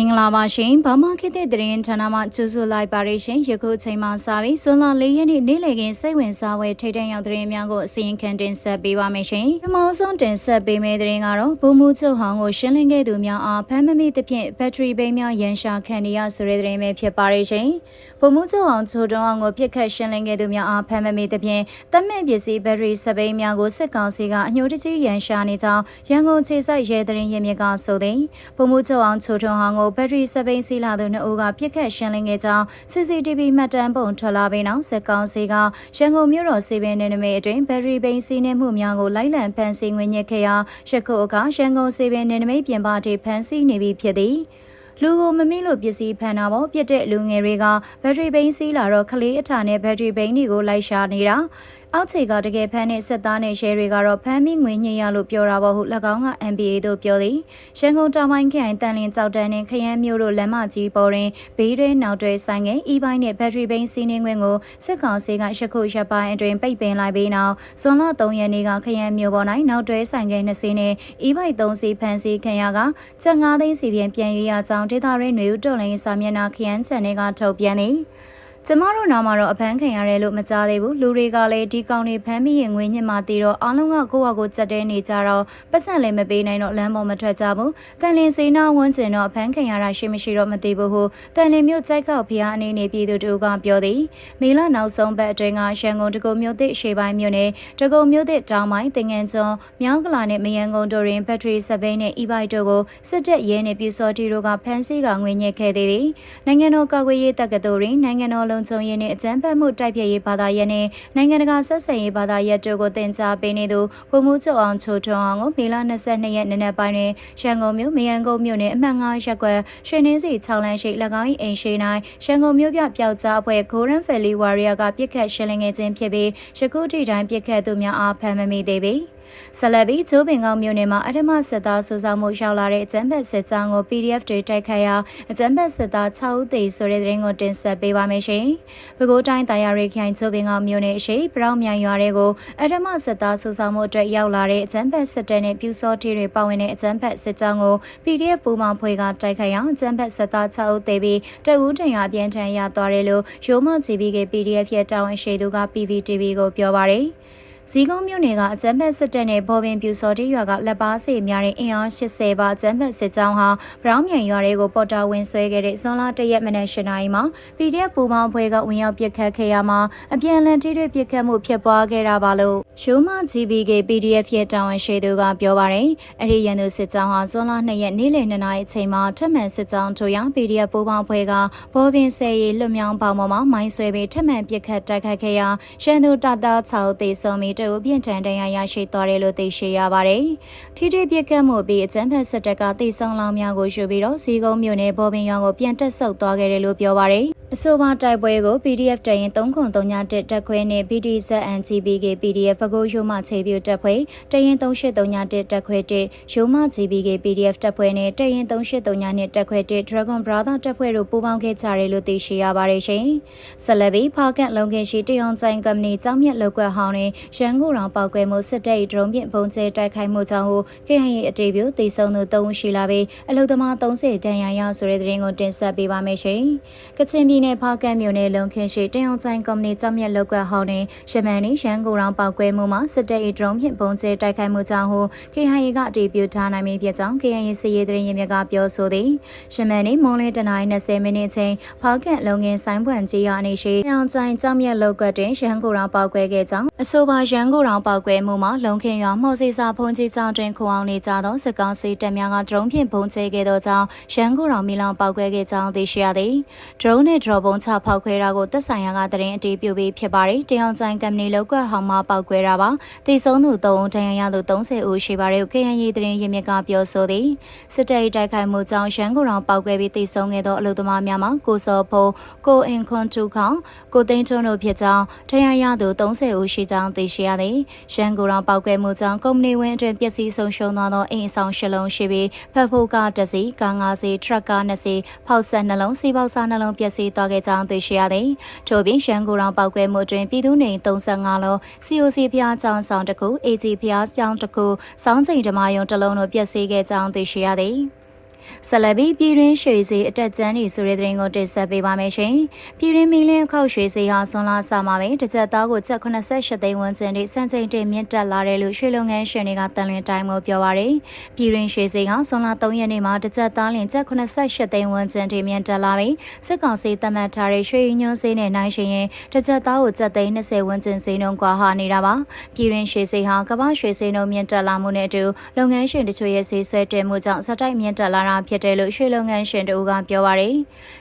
င်္ဂလာပါရှင်ဗမာခေတ်တဲ့သတင်းဌာနမှကြိုဆိုလိုက်ပါရရှင်ယခုချိန်မှစပြီးဇွန်လ၄ရက်နေ့နေ့လည်ခင်းစိတ်ဝင်စားပွဲထိတ်တန့်ရောက်သတင်းများကိုအစီရင်ခံတင်ဆက်ပေးပါမယ်ရှင်ပထမဆုံးတင်ဆက်ပေးမယ့်သတင်းကတော့ဘူမူချုပ်ဟောင်းကိုရှင်းလင်းခဲ့သူများအားဖမ်းမမိသဖြင့်ဘက်ထရီဘိန်းများရန်ရှာခံနေရဆိုတဲ့သတင်းပဲဖြစ်ပါရရှင်ဘူမူချုပ်ဟောင်းချိုတုံးအောင်ကိုပြစ်ခတ်ရှင်းလင်းခဲ့သူများအားဖမ်းမမိသဖြင့်တတ်မဲ့ပစ္စည်းဘက်ထရီစပိန်းများကိုစစ်ကောင်စီကအညှိုတကြီးရန်ရှာနေကြောင်းရန်ကုန်ခြေစိုက်ရဲသတင်းရင်းမြစ်ကဆိုသည်ဘူမူချုပ်အောင်ချိုတုံးအောင်ကိုဘက်ထရီစပိန်းစီလာသူနှစ်ဦးကပြစ်ခတ်ရှင်းလင်းခဲ့ကြောင်း CCTV မှတ်တမ်းပုံထွက်လာပြီးနောက်စစ်ကောင်စီကရန်ကုန်မြို့တော်စီပင်နယ်နိမိတ်အတွင်းဘက်ထရီဘိန်းစီးနှင်းမှုများကိုလိုက်လံဖမ်းဆီးငွေညက်ခဲ့ရာရခုအခါရန်ကုန်စီပင်နယ်နိမိတ်ပြင်ပထိဖမ်းဆီးနေပြီဖြစ်သည်လူကိုမမိလို့ပစ္စည်းဖန်တာပေါ့ပြစ်တဲ့လူငယ်တွေကဘက်ထရီဘိန်းစီးလာတော့ကလေးအထာနဲ့ဘက်ထရီဘိန်းတွေကိုလိုက်ရှာနေတာ အောက်ခြေကတကယ်ဖမ်းတဲ့စစ်သားနဲ့ရဲတွေကတော့ဖမ်းမိငွေညှိရလို့ပြောတာပေါ့ဟု၎င်းက MBA တို့ပြောသည်ရန်ကုန်တောင်ပိုင်းခရိုင်တန်လင်းကြောက်တန်းနဲ့ခရမ်းမြို့တို့လမ်းမကြီးပေါ်တွင်ဘေးတွဲနောက်တွဲဆိုင်ငယ် e-bike နဲ့ဘက်ထရီဘိန်းစီးနှင်းခွင့်ကိုစစ်ကောင်စီကရှခုရပ်ပိုင်းအတွင်ပိတ်ပင်လိုက်ပြီးနောက်ဇွန်လ3ရက်နေ့ကခရမ်းမြို့ပေါ်၌နောက်တွဲဆိုင်ငယ်2စီးနဲ့ e-bike 3စီးဖမ်းဆီးခံရကချက်9သိန်းစီပြန်ပြန်ရွေးရကြောင်းဒေသရင်းတွေဦးတော်လိုင်းစာမျက်နှာခရမ်းချန်နယ်ကထုတ်ပြန်သည် ကျမတို့နာမှာတော့အဖမ်းခံရတယ်လို့မကြားသေးဘူးလူတွေကလည်းဒီကောင်တွေဖမ်းမိရင်ငွေညှစ်မှတည်တော့အားလုံးကကိုယ့်ဟာကိုယ်ကြက်တဲနေကြတော့ပတ်စံလည်းမပေးနိုင်တော့လမ်းပေါ်မထွက်ကြဘူးတန်လင်းစေနာဝန်းကျင်တော့အဖမ်းခံရတာရှိမရှိတော့မသိဘူးဟုတန်လင်းမြို့ကြိုက်ခောက်ဖျားအနေနဲ့ပြည်သူတို့ကပြောသည်မေလနောက်ဆုံးပတ်အတွင်းကရန်ကုန်တကုံမြို့သစ်ရှေ့ပိုင်းမြို့နယ်တကုံမြို့သစ်တောင်ပိုင်းတင်ငန်းကျွန်းမြောင်းကလာနဲ့မယန်ကုန်တို့တွင်ဘက်ထရီစပိန်နဲ့ e-bike တို့ကိုစစ်တပ်ရဲနဲ့ပြည်စော်တီတို့ကဖမ်းဆီးကငွေညှစ်ခဲ့သည်နိုင်ငံတော်ကာကွယ်ရေးတပ်ကတော်တွင်နိုင်ငံတော်လုံခြုံရေးနှင့်အကြမ်းဖက်မှုတိုက်ဖျက်ရေးဘာသာရပ်နှင့်နိုင်ငံတကာဆက်ဆံရေးဘာသာရပ်တို့ကိုတင်ကြားပေးနေသူဗိုလ်မှူးချုပ်အောင်ချိုထွန်းအောင်ကိုမေလ22ရက်နေ့နက်ပိုင်းတွင်ရန်ကုန်မြို့မယန်ကုန်မြို့နှင့်အမှတ်9ရပ်ကွက်ရွှေနှင်းစီ6လမ်းရှိ၎င်း၏အိမ်ရှိ၌ရန်ကုန်မြို့ပြပျောက်ကြားအဖွဲ့ Golden Valley Warrior ကပြစ်ခတ်ရှင်းလင်းခဲ့ခြင်းဖြစ်ပြီးယခုထိတိုင်းပြစ်ခတ်သူများအားဖမ်းမမိသေးပေ။ဆက်လက်ပြီးချိုးပင်ကောင်းမြို့နယ်မှာအထမစစ်သားစုဆောင်မှုရောက်လာတဲ့အကြမ်းဖက်စစ်ကြောင်းကို PDF တွေတိုက်ခိုက်ရာအကြမ်းဖက်စစ်သား6ဦးသေဆိုတဲ့သတင်းကိုတင်ဆက်ပေးပါမယ်ရှင်။ပဲခူးတိုင်းတာယာရိခိုင်ချိုးပင်ကောင်းမြို့နယ်ရှိပရောင်းမြိုင်ရွာတွေကိုအထမစစ်သားစုဆောင်မှုအတွက်ရောက်လာတဲ့အကြမ်းဖက်စစ်တပ်နဲ့ပြူစောထီတွေပါဝင်တဲ့အကြမ်းဖက်စစ်ကြောင်းကို PDF ပူမောင်ဖွဲ့ကတိုက်ခိုက်ရာအကြမ်းဖက်စစ်သား6ဦးသေပြီးတအူးထံရအပြန်ထန်ရသွားတယ်လို့ရိုးမ GBK PDF ရဲ့တာဝန်ရှိသူက PVTV ကိုပြောပါတယ်။ ဇီကုန်းမြို့နယ်ကအကြမ်းဖက်စစ်တပ်နဲ့ဘော်ပင်ပြူစော်တီရွာကလက်ပါစီများတဲ့အင်အား80ပါအကြမ်းဖက်စစ်ကြောင်းဟာဗရောင်းမြိုင်ရွာတွေကိုပေါ်တာဝင်ဆွဲခဲ့တဲ့ဇွန်လ1ရက်မနက်၈နာရီမှာ PDF ပူပေါင်းဖွဲ့ကဝင်ရောက်ပစ်ခတ်ခဲ့ရမှာအပြန်အလှန်ထိတွေ့ပစ်ခတ်မှုဖြစ်ပွားခဲ့တာပါလို့ ရှိုးမ GBK PDF ရဲ့တာဝန်ရှိသူကပြောပါတယ်။အဲ့ဒီရန်သူစစ်ကြောင်းဟာဇွန်လ2ရက်နေ့လယ်2နာရီအချိန်မှာထပ်မံစစ်ကြောင်းထိုးရ PDF ပူပေါင်းဖွဲ့ကဘော်ပင်ဆယ်ရီလွတ်မြောင်းပေါပေါ်မှာမိုင်းဆွဲပြီးထပ်မံပစ်ခတ်တိုက်ခိုက်ခဲ့ရာရန်သူတပ်သား6သေဆုံးပြီးတအုပ်ပြင်းထန်တရားရရှိသွားတယ်လို့သိရှိရပါတယ်။ထိထိပြက်ကတ်မှုပြီးအကြမ်းဖက်စစ်တပ်ကတိတ်ဆောင်လောင်များကိုယူပြီးတော့စီကုန်းမြို့နယ်ဘော်ပင်ရွာကိုပြန်တက်ဆုပ်သွားခဲ့တယ်လို့ပြောပါတယ်။ အဆိုပါတိုက်ပွဲကို PDF တရင်303တက်ခွဲနဲ့ PDZNGBK PDF ပကိုးရိုးမခြေပြတက်ခွဲတရင်3831တက်ခွဲ1ရိုးမ GBK PDF တက်ခွဲနဲ့တရင်3832နဲ့တက်ခွဲ1 Dragon Brother တက်ခွဲတို့ပူးပေါင်းခဲ့ကြတယ်လို့သိရှိရပါတယ်ရှင်။ဆက်လက်ပြီးဖာကန့်လုံခင်ရှိတရုံဆိုင်ကုမ္ပဏီကြောင်းမြက်လောက်ကွက်ဟောင်းနဲ့ရန်ကုန်တော်ပောက်ကွဲမှုစစ်တပ်ဒရုန်းဖြင့်ပုံကျဲတိုက်ခိုက်မှုကြောင့်ဟို KHA အတေပြုတည်ဆုံသူ3ဦးရှိလာပြီးအလုသမား30တန်ရာရဆိုတဲ့သတင်းကိုတင်ဆက်ပေးပါမယ်ရှင်။ကချင်ပြည်ပြည်နယ်ဖားကန့်မြို့နယ်လုံခင်းရှိတရုံချိုင်ကုမ္ပဏီကြောင့်မြက်လောက်ကွက်ဟောင်းတွင်ရှမန်နီရန်ကိုရောင်ပောက်ကွဲမှုမှာစစ်တပ်၏ဒရုန်းဖြင့်ပုံကျဲတိုက်ခိုက်မှုကြောင့်ဟို KHA ကအတည်ပြုထားနိုင်ပြီဖြစ်ကြောင်း KHA စစ်ရေးတရင်ရမြကပြောဆိုသည်ရှမန်နီမွန်လင်းတနင်္လာ20မိနစ်ချိန်ဖားကန့်လုံငင်းဆိုင်ပွန်ကြီးရအနေရှိတရုံချိုင်ကြောင့်မြက်လောက်ကွက်တွင်ရန်ကိုရောင်ပောက်ကွဲခဲ့ကြောင်းအဆိုပါရန်ကိုရောင်ပောက်ကွဲမှုမှာလုံခင်းရွာမော်စီစာဖုန်ကြီးကျောင်းတွင်ခုအောင်နေကြသောစစ်ကောင်စီတပ်များကဒရုန်းဖြင့်ပုံကျဲခဲ့သောကြောင့်ရန်ကိုရောင်မီလောင်ပောက်ကွဲခဲ့ကြောင်းသိရှိရသည်ဒရုန်းနှင့်ဒရော့ပုံချဖောက်ခွဲတာကိုသက်ဆိုင်ရာကတရင်အတီးပြုပြီးဖြစ်ပါတယ်။တယောင်ချိုင်ကမ်ပဏီလောက်ကွက်ဟောင်းမှာပောက်ကွဲတာပါ။တည်ဆုံးသူ3ဦးဒဏ်ရာရသူ30ဦးရှိပါတယ်။ KNY တရင်ရင်းမြစ်ကပြောဆိုသည်။စစ်တပ်တိုက်ခိုက်မှုကြောင့်ရန်ကုန်တော်ပောက်ကွဲပြီးတည်ဆုံးခဲ့သောအလုသမားများမှာကိုစောဖိုးကိုအင်ခွန်တူခေါင်ကိုသိန်းထွန်းတို့ဖြစ်ကြောင်းဒဏ်ရာရသူ30ဦးရှိကြောင်းသိရှိရသည်။ရန်ကုန်တော်ပောက်ကွဲမှုကြောင့်ကုမ္ပဏီဝင်းအတွင်ပျက်စီးဆုံးရှုံးသွားသောအိမ်ဆောင်ရှလုံးရှိပြီးဖက်ဖို့ကတစီကား၅စီထရက်ကား၂စီဖောက်ဆက်နှလုံးစီပေါက်စားနှလုံးပျက်စီးသွားခဲ့ကြောင်းသိရှိရသည်။ထို့ပြင်ရန်ကုန်တော်ပောက်ကွဲမှုတွင်ပြည်သူနေ35လုံး COC ဖျားကျောင်းဆောင်တစ်ခု AG ဖျားကျောင်းတစ်ခုစောင်းချိန်ဓမ္မယုံတစ်လုံးတို့ပျက်စီးခဲ့ကြောင်းသိရှိရသည်။။ ဆက်လက်ပြီးပြည်ရင်းရွှေစီအတက်ကျန်းနေဆိုတဲ့သတင်းကိုတင်ဆက်ပေးပါမယ်ရှင်။ပြည်ရင်းမီလင်းခောက်ရွှေစီဟာဆွန်လာစာမှာပဲတစ်ချက်သားကိုချက်88သိန်းဝန်းကျင်ထိစံချိန်တင်မြင့်တက်လာတယ်လို့ရွှေလုပ်ငန်းရှင်တွေကတန်လင်းတိုင်းကိုပြောပါရယ်။ပြည်ရင်းရွှေစီဟာဆွန်လာ3ရက်နေ့မှာတစ်ချက်သားလင်ချက်88သိန်းဝန်းကျင်ထိမြင့်တက်လာပြီးစစ်ကောင်စီတမတ်ထားတဲ့ရွှေညွှန်းစေးနဲ့နိုင်ရှင်ရင်တစ်ချက်သားကိုချက်သိန်း20ဝန်းကျင်စေနှုန်းကွာဟာနေတာပါ။ပြည်ရင်းရွှေစီဟာကမ္ဘာရွှေစေနှုန်းမြင့်တက်လာမှုနဲ့အတူလုပ်ငန်းရှင်တချို့ရဲ့ဈေးဆွဲတင်မှုကြောင့်စတိုက်မြင့်တက်လာတာဖြစ်တယ်လို့ရွှေလုပ်ငန်းရှင်တို့ကပြောပါရယ်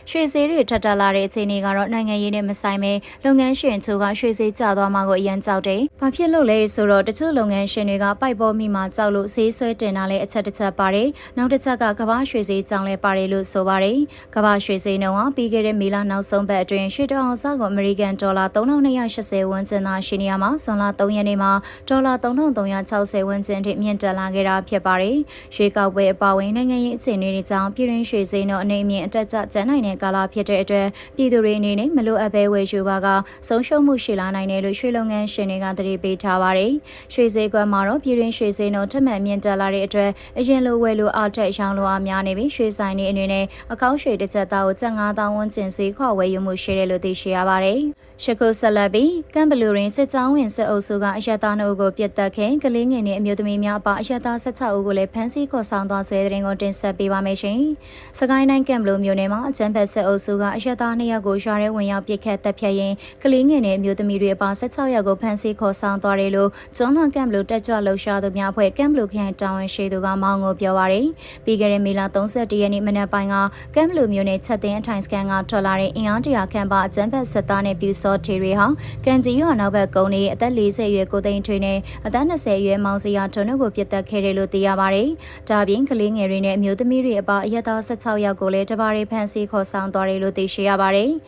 ရွှေဈေးတွေထပ်တက်လာတဲ့အခြေအနေကတော့နိုင်ငံရေးနဲ့မဆိုင်ပဲလုပ်ငန်းရှင်ချို့ကရွှေဈေးကျသွားမှကိုအရန်ကြောက်တယ်။ဘာဖြစ်လို့လဲဆိုတော့တချို့လုပ်ငန်းရှင်တွေကပိုက်ပေါ်မိမှကြောက်လို့ဈေးဆွဲတင်တာလည်းအချက်တစ်ချက်ပါတယ်။နောက်တစ်ချက်ကကမ္ဘာရွှေဈေးကြောင့်လည်းပါတယ်လို့ဆိုပါရယ်။ကမ္ဘာရွှေဈေးနှုန်းဟာပြီးခဲ့တဲ့မေလနောက်ဆုံးပတ်အတွင်းရွှေတောင်စားကိုအမေရိကန်ဒေါ်လာ3280ဝန်းကျင်သာရှိနေရမှာဇွန်လ3ရက်နေ့မှာဒေါ်လာ3360ဝန်းကျင်ထိမြင့်တက်လာခဲ့တာဖြစ်ပါတယ်။ရွှေကောက်ပွဲအပါအဝင်နိုင်ငံရေးအခြေအနေတွေကြောင့်ပြည်ရင်းရွှေဈေးနှုန်းအနေအမြင့်အတက်ကျကျန်းနိုင်တဲ့ကာလဖြစ်တဲ့အတွက်ပြည်သူတွေအနေနဲ့မလိုအပ်ဘဲဝယ်ယူပါကဆုံးရှုံးမှုရှိလာနိုင်တယ်လို့ရွှေလုပ်ငန်းရှင်တွေကသတိပေးထားပါတယ်။ရွှေဈေးကွက်မှာတော့ပြည်ရင်းရွှေဈေးနှုန်းထက်မှန်မြင့်တက်လာတဲ့အတွက်အရင်လိုဝယ်လိုအားထက်ရောင်းလိုအားများနေပြီးရွှေဆိုင်တွေအနေနဲ့အကောင့်ရွှေတစ်ချက်သားကိုကျပ်9000ဝန်းကျင်ဈေးခွာဝယ်ယူမှုရှိတယ်လို့သိရှိရပါတယ်။ ရှကုဆက်လက်ပြီးကမ်ဘလူရင်စစ်ကြောင်းဝင်စစ်အုပ်စုကအရတားနှုတ်ကိုပြတ်တက်ခဲ့ကလေးငယ်နဲ့အမျိုးသမီးများအပါအရတား16ဦးကိုလည်းဖမ်းဆီးခေါ်ဆောင်သွားဆွဲတဲ့ရင်ကိုတင်ဆက်ပေးပါမယ်ရှင်။စကိုင်းတိုင်းကမ်ဘလူမြို့နယ်မှာအကြမ်းဖက်စစ်အုပ်စုကအရတား2ယောက်ကိုရွာထဲဝင်ရောက်ပစ်ခတ်တပ်ဖြတ်ရင်းကလေးငယ်နဲ့အမျိုးသမီးတွေအပါ16ယောက်ကိုဖမ်းဆီးခေါ်ဆောင်သွားတယ်လို့ကျွန်းလွန်ကမ်ဘလူတက်ကြွလှုပ်ရှားသူများအဖွဲ့ကမ်ဘလူခရိုင်တာဝန်ရှိသူကမောင်းကိုပြောပါရယ်။ပြီးခဲ့တဲ့မေလ31ရက်နေ့မနက်ပိုင်းကကမ်ဘလူမြို့နယ်ချက်တင်အထိုင်စကန်ကထွက်လာတဲ့အင်အားတရာခန့်ပါအကြမ်းဖက်စစ်သားနဲ့ပြူစောထေတွေဟာကန်ကြီးရွာနောက်ဘက်ကုန်းနေအသက်40ရွယ်ကိုသိန်းထွေးနဲ့အသက်20ရွယ်မောင်စီယာထွန်းတို့ကိုပြစ်တက်ခဲ့တယ်လို့သိရပါတယ်။ဒါပြင်ကလေးငယ်တွေနဲ့အမျိုးသမီးတွေအပါအရက်သား16ယောက်ကိုလည်းတပါးရီဖမ်းဆီးခေါ်ဆောင်သွားတယ်လို့သိရှိရပါတယ်။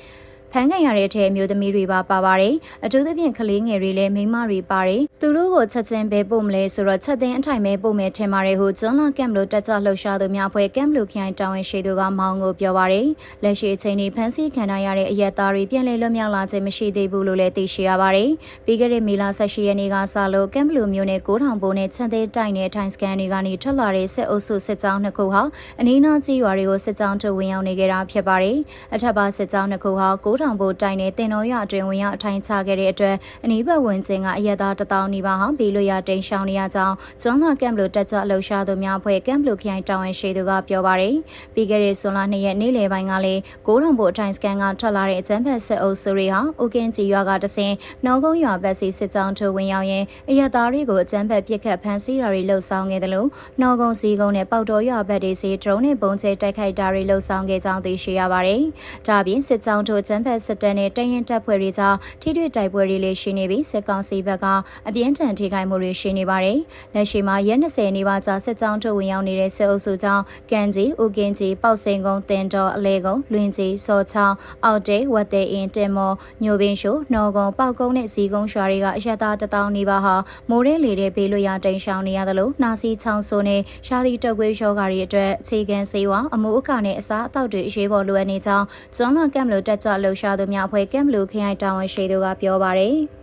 ဖမ်းခံရတဲ့အထက်မျိုးသမီးတွေပါပါပါတယ်အထူးသဖြင့်ကလေးငယ်တွေလည်းမိန်းမတွေပါတယ်သူတို့ကိုချက်ချင်းပဲပို့မလဲဆိုတော့ချက်သိန်းအထိုင်ပဲပို့မယ်ထင်ပါတယ်ဟုကျွန်းလာကမ်လို့တက်ကြလှုပ်ရှားသူများဖွဲ့ကမ်လို့ခိုင်တာဝန်ရှိသူကမောင်ကိုပြောပါတယ်လက်ရှိအချိန်นี้ဖမ်းဆီးခံရတဲ့အရက်သားတွေပြန်လည်လွတ်မြောက်လာခြင်းမရှိသေးဘူးလို့လည်းသိရှိရပါတယ်ပြီးခဲ့တဲ့မေလ18ရက်နေ့ကစလို့ကမ်လို့မျိုးနဲ့9000ဘိုးနဲ့ချန်သေးတိုင်နဲ့ထိုင်စကန်တွေကနေထွက်လာတဲ့စစ်အုပ်စုစစ်ကြောင်းနှစ်ခုဟာအနီးနားကြီးရွာတွေကိုစစ်ကြောင်းထုတ်ဝင်ရောက်နေကြတာဖြစ်ပါတယ်အထက်ပါစစ်ကြောင်းနှစ်ခုဟာထောင်ဘိုတိုင်နဲ့တင်တော်ရအတွင်ဝင်ရောက်အထိုင်ချခဲ့တဲ့အတွက်အနီးပတ်ဝန်းကျင်ကအရက်သားတထောင်နီးပါးဟာဘီလိုရတိန်ရှောင်နေရကြောင်းကျွန်းလာကမ်ဘလိုတက်ကြလှုပ်ရှားသူများဖွဲ့ကမ်ဘလိုခိုင်တောင်ဝင်ရှိသူကပြောပါရယ်ပြီးခဲ့တဲ့ဇွန်လ2ရက်နေ့လယ်ပိုင်းကလည်းကိုထောင်ဘိုအထိုင်စကန်ကထွက်လာတဲ့အကျန်းဖက်စစ်အုပ်စုတွေဟာအိုကင်းကြီးရွာကတဆင်နောကုန်းရွာဘက်စီစစ်ကြောင်းထိုးဝင်ရောက်ရင်အရက်သားတွေကိုအကျန်းဖက်ပြစ်ခတ်ဖမ်းဆီးတာတွေလှုပ်ဆောင်ခဲ့တယ်လို့နောကုန်းစီကုန်းနဲ့ပေါတော်ရွာဘက်တွေစီဒရုန်းနဲ့ပုံကျဲတိုက်ခိုက်တာတွေလှုပ်ဆောင်ခဲ့ကြောင်းသိရှိရပါတယ်။ဒါပြင်စစ်ကြောင်းထိုးအကျန်းဖက်စစ်တပ်နဲ့တရင်တပ်ဖွဲ့တွေကြားထိတွေ့တိုက်ပွဲတွေလည်းရှိနေပြီးစစ်ကောင်စီဘက်ကအပြင်းထန်ထိခိုက်မှုတွေရှိနေပါတယ်။လက်ရှိမှာရက်20နီးပါးကြာစစ်ကြောင်းထုတ်ဝင်ရောက်နေတဲ့စစ်အုပ်စုကြောင့်ကန်ကြီး၊ဦးကင်းကြီး၊ပေါက်စိန်ကုန်းတင်တော်အလဲကုန်းလွင်ကြီးစောချောင်းအောက်တဲဝတ်တဲ့အင်းတင်မော်ညိုပင်ရှိုနော်ကုန်းပေါက်ကုန်းနဲ့စီကုန်းရွာတွေကအရတာတထောင်နီးပါးဟာမိုးရဲလေတဲ့ဘေးလွတ်ရာတိန်ရှောင်နေရတယ်လို့နှာစီချောင်းဆိုးနဲ့ရှားသီတုပ်ကွေးရောဂါတွေအတွက်အခြေခံဆေးဝါးအမှုအခနဲ့အစားအသောက်တွေအရေးပေါ်လိုအပ်နေကြောင်းကျွန်းလကမ်လိုတက်ကြလှုပ်ရှားသူများအဖွဲ့ကမ်လိုခရိုင်တာဝန်ရှိသူကပြောပါတယ်။